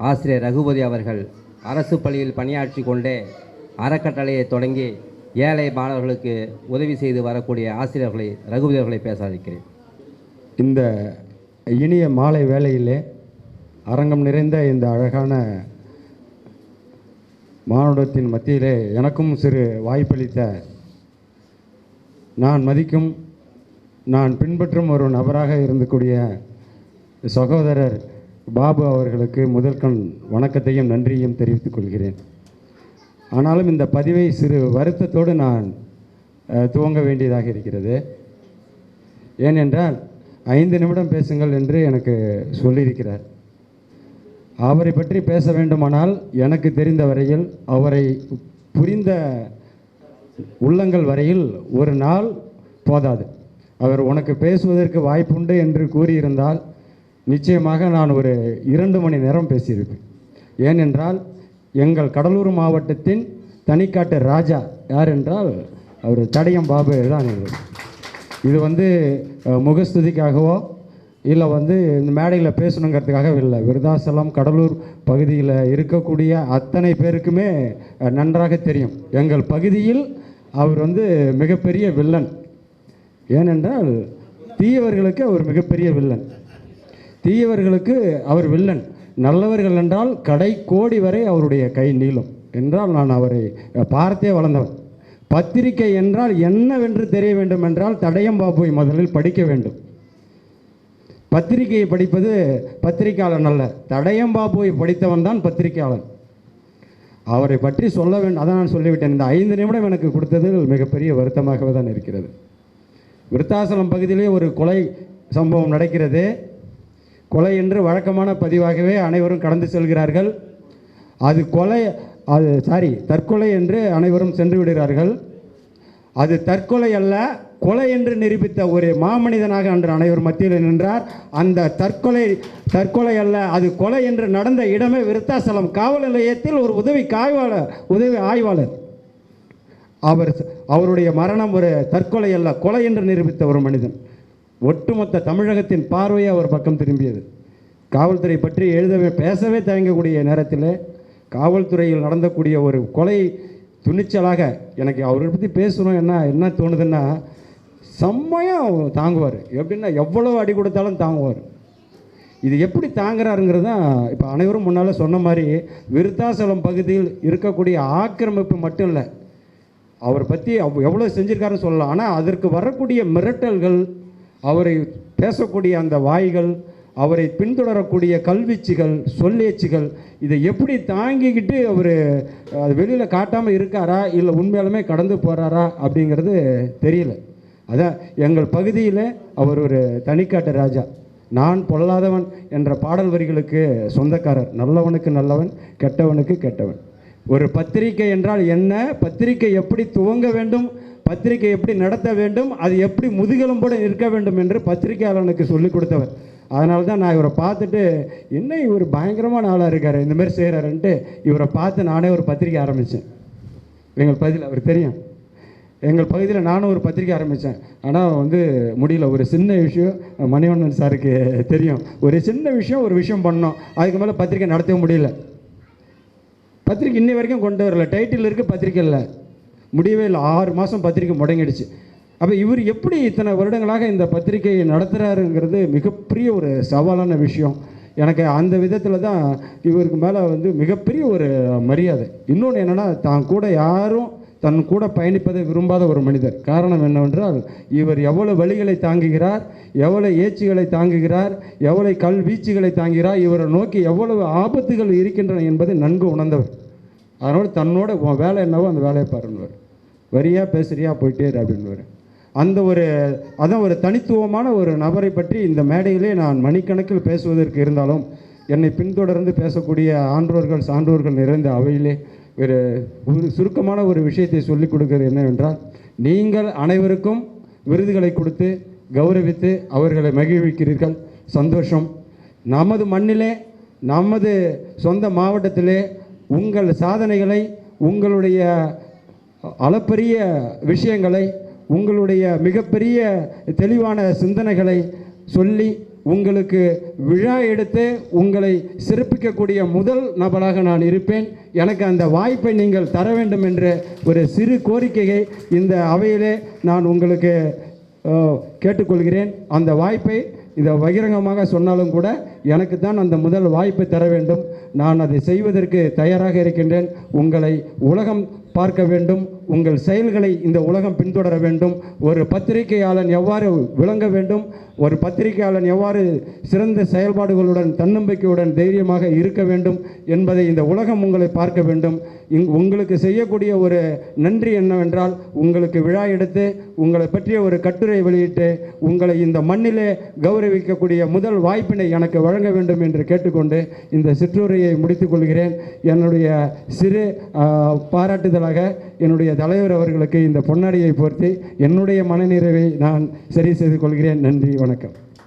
ஆசிரியர் ரகுபதி அவர்கள் அரசு பள்ளியில் பணியாற்றி கொண்டே அறக்கட்டளையை தொடங்கி ஏழை மாணவர்களுக்கு உதவி செய்து வரக்கூடிய ஆசிரியர்களை ரகுபதி அவர்களை பேச அழைக்கிறேன் இந்த இனிய மாலை வேளையிலே அரங்கம் நிறைந்த இந்த அழகான மானுடத்தின் மத்தியிலே எனக்கும் சிறு வாய்ப்பளித்த நான் மதிக்கும் நான் பின்பற்றும் ஒரு நபராக இருந்தக்கூடிய சகோதரர் பாபு அவர்களுக்கு முதற்கண் வணக்கத்தையும் நன்றியையும் தெரிவித்துக் கொள்கிறேன். ஆனாலும் இந்த பதிவை சிறு வருத்தத்தோடு நான் துவங்க வேண்டியதாக இருக்கிறது. ஏனென்றால் ஐந்து நிமிடம் பேசுங்கள் என்று எனக்கு சொல்லியிருக்கிறார். அவரை பற்றி பேச வேண்டுமானால் எனக்கு தெரிந்த வரையில் அவரை புரிந்த உள்ளங்கள் வரையில் ஒரு நாள் போதாது. அவர் உனக்கு பேசுவதற்கு வாய்ப்புண்டு என்று கூறியிருந்தால் நிச்சயமாக நான் ஒரு இரண்டு மணி நேரம் பேசியிருப்பேன். ஏனென்றால் எங்கள் கடலூர் மாவட்டத்தின் தனிக்காட்டு ராஜா யார் என்றால் அவர் தடயம் பாபு தான் இது வந்து முகஸ்துதிக்காகவோ இல்லை வந்து இந்த மேடையில் பேசணுங்கிறதுக்காக இல்லை. விருதாசலம் கடலூர் பகுதியில் இருக்கக்கூடிய அத்தனை பேருக்குமே நன்றாக தெரியும். எங்கள் பகுதியில் அவர் வந்து மிகப்பெரிய வில்லன். ஏனென்றால் தீயவர்களுக்கு அவர் மிகப்பெரிய வில்லன். தீயவர்களுக்கு அவர் வில்லன். நல்லவர்கள் என்றால் கடை கோடி வரை அவருடைய கை நீளும். என்றால் நான் அவரை பார்த்தே வளர்ந்தவன். பத்திரிகை என்றால் என்னவென்று தெரிய வேண்டும் என்றால் தடயம் பாபுவை முதலில் படிக்க வேண்டும். பத்திரிகையை படிப்பது பத்திரிகையாளன் அல்ல தடயம் பாபுவை படித்தவன் தான் பத்திரிகையாளன். அவரை பற்றி சொல்ல வேண்டும். அதை நான் சொல்லிவிட்டேன். இந்த ஐந்து நிமிடம் எனக்கு கொடுத்தது மிகப்பெரிய வருத்தமாகவே தான் இருக்கிறது. விருத்தாசலம் பகுதியிலே ஒரு கொலை சம்பவம் நடக்கிறது. கொலை என்று வழக்கமான பதிவாகவே அனைவரும் கடந்து செல்கிறார்கள். அது கொலை அது சாரி தற்கொலை என்று அனைவரும் சென்று விடுகிறார்கள். அது தற்கொலை அல்ல கொலை என்று நிரூபித்த ஒரு மாமனிதனாக அன்று அனைவர் மத்தியில் நின்றார். அந்த தற்கொலை தற்கொலை அல்ல அது கொலை என்று நடந்த இடமே விருத்தாசலம் காவல் நிலையத்தில் ஒரு உதவி காய்வாளர் உதவி ஆய்வாளர். அவர் அவருடைய மரணம் ஒரு தற்கொலை அல்ல கொலை என்று நிரூபித்த ஒரு மனிதன். ஒட்டுமொத்த தமிழகத்தின் பார்வையை அவர் பக்கம் திரும்பியது. காவல்துறை பற்றி எழுதவே பேசவே தயங்கக்கூடிய நேரத்தில் காவல்துறையில் நடந்தக்கூடிய ஒரு கொலை துணிச்சலாக எனக்கு அவரை பற்றி பேசணும் என்ன என்ன தோணுதுன்னா செம்மையாக தாங்குவார். எப்படின்னா எவ்வளோ அடி கொடுத்தாலும் தாங்குவார். இது எப்படி தாங்குறாருங்கிறது தான் இப்போ அனைவரும் முன்னால் சொன்ன மாதிரி விருத்தாசலம் பகுதியில் இருக்கக்கூடிய ஆக்கிரமிப்பு மட்டும் இல்லை அவரை பற்றி அவ் எவ்வளோ செஞ்சுருக்காருன்னு சொல்லலாம். ஆனால் அதற்கு வரக்கூடிய மிரட்டல்கள் அவரை பேசக்கூடிய அந்த வாய்கள் அவரை பின்தொடரக்கூடிய கல்வீச்சுகள் சொல்லேச்சுகள் இதை எப்படி தாங்கிக்கிட்டு அவர் அது வெளியில் காட்டாமல் இருக்காரா இல்லை உண்மையாலுமே கடந்து போகிறாரா அப்படிங்கிறது தெரியல. அதான் எங்கள் பகுதியில் அவர் ஒரு தனிக்காட்டு ராஜா. நான் பொல்லாதவன் என்ற பாடல் வரிகளுக்கு சொந்தக்காரர். நல்லவனுக்கு நல்லவன் கெட்டவனுக்கு கெட்டவன். ஒரு பத்திரிகை என்றால் என்ன? பத்திரிகை எப்படி துவங்க வேண்டும்? பத்திரிகை எப்படி நடத்த வேண்டும் அது எப்படி முதுகெலும்போடு நிற்க வேண்டும் என்று பத்திரிகையாளனுக்கு சொல்லிக் கொடுத்தவர். அதனால தான் நான் இவரை பார்த்துட்டு என்ன இவர் பயங்கரமான ஆளாக இருக்கார் இந்த மாதிரி செய்கிறாருன்ட்டு இவரை பார்த்து நானே ஒரு பத்திரிக்கை ஆரம்பித்தேன் எங்கள் பகுதியில் அவர் தெரியும். எங்கள் பகுதியில் நானும் ஒரு பத்திரிக்கை ஆரம்பித்தேன் ஆனால் வந்து முடியல. ஒரு சின்ன விஷயம் மணிவண்ணன் சாருக்கு தெரியும். ஒரு சின்ன விஷயம் ஒரு விஷயம் பண்ணோம். அதுக்கு மேலே பத்திரிக்கை நடத்தவே முடியல. பத்திரிக்கை இன்னி வரைக்கும் கொண்டு வரல. டைட்டில் இருக்குது பத்திரிக்கை இல்லை. முடியவே இல்லை. ஆறு மாதம் பத்திரிக்கை முடங்கிடுச்சு. அப்போ இவர் எப்படி இத்தனை வருடங்களாக இந்த பத்திரிகையை நடத்துகிறாருங்கிறது மிகப்பெரிய ஒரு சவாலான விஷயம். எனக்கு அந்த விதத்தில் தான் இவருக்கு மேலே வந்து மிகப்பெரிய ஒரு மரியாதை. இன்னொன்று என்னென்னா தான் கூட யாரும் தன் கூட பயணிப்பதை விரும்பாத ஒரு மனிதர். காரணம் என்னவென்றால் இவர் எவ்வளவு வழிகளை தாங்குகிறார் எவ்வளவு ஏச்சுகளை தாங்குகிறார் எவ்வளவு கல் வீச்சுகளை தாங்குகிறார் இவரை நோக்கி எவ்வளவு ஆபத்துகள் இருக்கின்றன என்பதை நன்கு உணர்ந்தவர். அதனால் தன்னோட வேலை என்னவோ அந்த வேலையை பாருங்கள் வரியா பேசுறியா போயிட்டே அப்படின்னு அந்த ஒரு அதான் ஒரு தனித்துவமான ஒரு நபரை பற்றி இந்த மேடையிலே நான் மணிக்கணக்கில் பேசுவதற்கு இருந்தாலும் என்னை பின்தொடர்ந்து பேசக்கூடிய ஆன்றோர்கள் சான்றோர்கள் நிறைந்த அவையிலே ஒரு ஒரு சுருக்கமான ஒரு விஷயத்தை சொல்லிக் கொடுக்கிறது என்னவென்றால் நீங்கள் அனைவருக்கும் விருதுகளை கொடுத்து கௌரவித்து அவர்களை மகிழ்விக்கிறீர்கள். சந்தோஷம். நமது மண்ணிலே நமது சொந்த மாவட்டத்திலே உங்கள் சாதனைகளை உங்களுடைய அளப்பரிய விஷயங்களை உங்களுடைய மிகப்பெரிய தெளிவான சிந்தனைகளை சொல்லி உங்களுக்கு விழா எடுத்து உங்களை சிறப்பிக்கக்கூடிய முதல் நபராக நான் இருப்பேன். எனக்கு அந்த வாய்ப்பை நீங்கள் தர வேண்டும் என்ற ஒரு சிறு கோரிக்கையை இந்த அவையிலே நான் உங்களுக்கு கேட்டுக்கொள்கிறேன். அந்த வாய்ப்பை இதை பகிரங்கமாக சொன்னாலும் கூட எனக்கு தான் அந்த முதல் வாய்ப்பை தர வேண்டும். நான் அதை செய்வதற்கு தயாராக இருக்கின்றேன். உங்களை உலகம் பார்க்க வேண்டும். உங்கள் செயல்களை இந்த உலகம் பின்தொடர வேண்டும். ஒரு பத்திரிகையாளன் எவ்வாறு விளங்க வேண்டும்? ஒரு பத்திரிகையாளன் எவ்வாறு சிறந்த செயல்பாடுகளுடன் தன்னம்பிக்கையுடன் தைரியமாக இருக்க வேண்டும் என்பதை இந்த உலகம் உங்களை பார்க்க வேண்டும். இங் உங்களுக்கு செய்யக்கூடிய ஒரு நன்றி என்னவென்றால் உங்களுக்கு விழா எடுத்து உங்களை பற்றிய ஒரு கட்டுரை வெளியிட்டு உங்களை இந்த மண்ணிலே கௌரவிக்கக்கூடிய முதல் வாய்ப்பினை எனக்கு வழங்க வேண்டும் என்று கேட்டுக்கொண்டு இந்த சிற்றுரையை முடித்துக் கொள்கிறேன். என்னுடைய சிறு பாராட்டுதலாக என்னுடைய தலைவர் அவர்களுக்கு இந்த பொன்னாடியை பொறுத்து என்னுடைய மனநிறைவை நான் சரி செய்து கொள்கிறேன். நன்றி வணக்கம்.